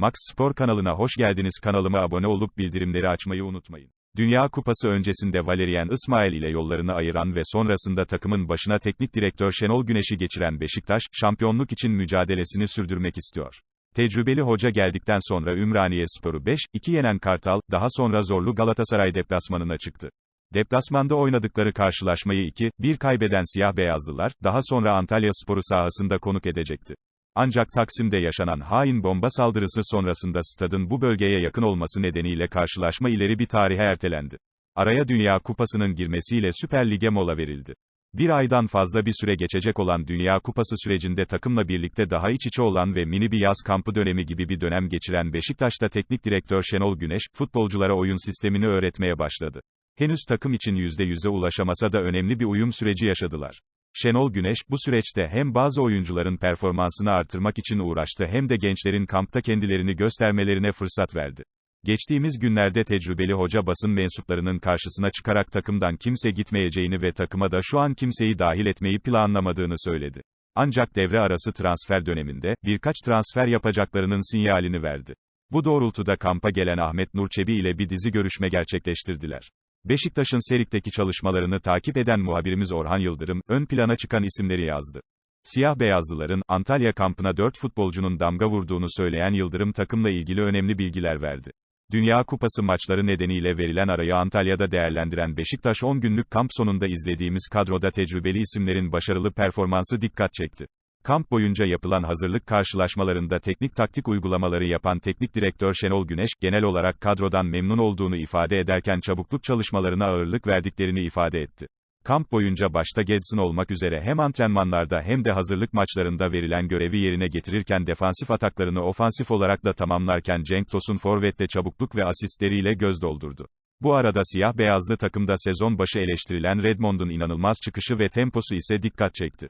Max Spor kanalına hoş geldiniz. Kanalıma abone olup bildirimleri açmayı unutmayın. Dünya Kupası öncesinde Valerian İsmail ile yollarını ayıran ve sonrasında takımın başına teknik direktör Şenol Güneş'i geçiren Beşiktaş, şampiyonluk için mücadelesini sürdürmek istiyor. Tecrübeli hoca geldikten sonra Ümraniye Sporu 5-2 yenen Kartal, daha sonra zorlu Galatasaray deplasmanına çıktı. Deplasmanda oynadıkları karşılaşmayı 2-1 kaybeden siyah beyazlılar, daha sonra Antalya Sporu sahasında konuk edecekti. Ancak Taksim'de yaşanan hain bomba saldırısı sonrasında stadın bu bölgeye yakın olması nedeniyle karşılaşma ileri bir tarihe ertelendi. Araya Dünya Kupası'nın girmesiyle Süper Lig'e mola verildi. Bir aydan fazla bir süre geçecek olan Dünya Kupası sürecinde takımla birlikte daha iç içe olan ve mini bir yaz kampı dönemi gibi bir dönem geçiren Beşiktaş'ta teknik direktör Şenol Güneş, futbolculara oyun sistemini öğretmeye başladı. Henüz takım için %100'e ulaşamasa da önemli bir uyum süreci yaşadılar. Şenol Güneş, bu süreçte hem bazı oyuncuların performansını artırmak için uğraştı hem de gençlerin kampta kendilerini göstermelerine fırsat verdi. Geçtiğimiz günlerde tecrübeli hoca basın mensuplarının karşısına çıkarak takımdan kimse gitmeyeceğini ve takıma da şu an kimseyi dahil etmeyi planlamadığını söyledi. Ancak devre arası transfer döneminde, birkaç transfer yapacaklarının sinyalini verdi. Bu doğrultuda kampa gelen Ahmet Nur Çebi ile bir dizi görüşme gerçekleştirdiler. Beşiktaş'ın Serik'teki çalışmalarını takip eden muhabirimiz Orhan Yıldırım, ön plana çıkan isimleri yazdı. Siyah beyazlıların, Antalya kampına 4 futbolcunun damga vurduğunu söyleyen Yıldırım takımla ilgili önemli bilgiler verdi. Dünya Kupası maçları nedeniyle verilen arayı Antalya'da değerlendiren Beşiktaş 10 günlük kamp sonunda izlediğimiz kadroda tecrübeli isimlerin başarılı performansı dikkat çekti. Kamp boyunca yapılan hazırlık karşılaşmalarında teknik taktik uygulamaları yapan teknik direktör Şenol Güneş, genel olarak kadrodan memnun olduğunu ifade ederken çabukluk çalışmalarına ağırlık verdiklerini ifade etti. Kamp boyunca başta Gedson olmak üzere hem antrenmanlarda hem de hazırlık maçlarında verilen görevi yerine getirirken defansif ataklarını ofansif olarak da tamamlarken Cenk Tosun forvette çabukluk ve asistleriyle göz doldurdu. Bu arada siyah beyazlı takımda sezon başı eleştirilen Redmond'un inanılmaz çıkışı ve temposu ise dikkat çekti.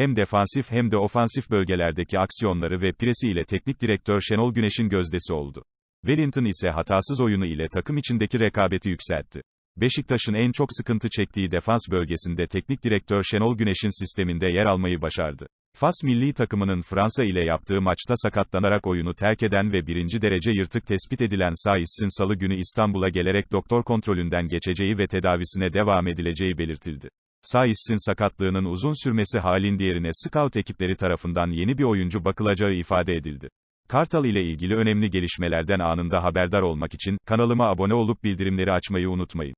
Hem defansif hem de ofansif bölgelerdeki aksiyonları ve presi ile teknik direktör Şenol Güneş'in gözdesi oldu. Wellington ise hatasız oyunu ile takım içindeki rekabeti yükseltti. Beşiktaş'ın en çok sıkıntı çektiği defans bölgesinde teknik direktör Şenol Güneş'in sisteminde yer almayı başardı. Fas milli takımının Fransa ile yaptığı maçta sakatlanarak oyunu terk eden ve birinci derece yırtık tespit edilen Sais'in salı günü İstanbul'a gelerek doktor kontrolünden geçeceği ve tedavisine devam edileceği belirtildi. Sais'in sakatlığının uzun sürmesi halinde yerine scout ekipleri tarafından yeni bir oyuncu bakılacağı ifade edildi. Kartal ile ilgili önemli gelişmelerden anında haberdar olmak için kanalıma abone olup bildirimleri açmayı unutmayın.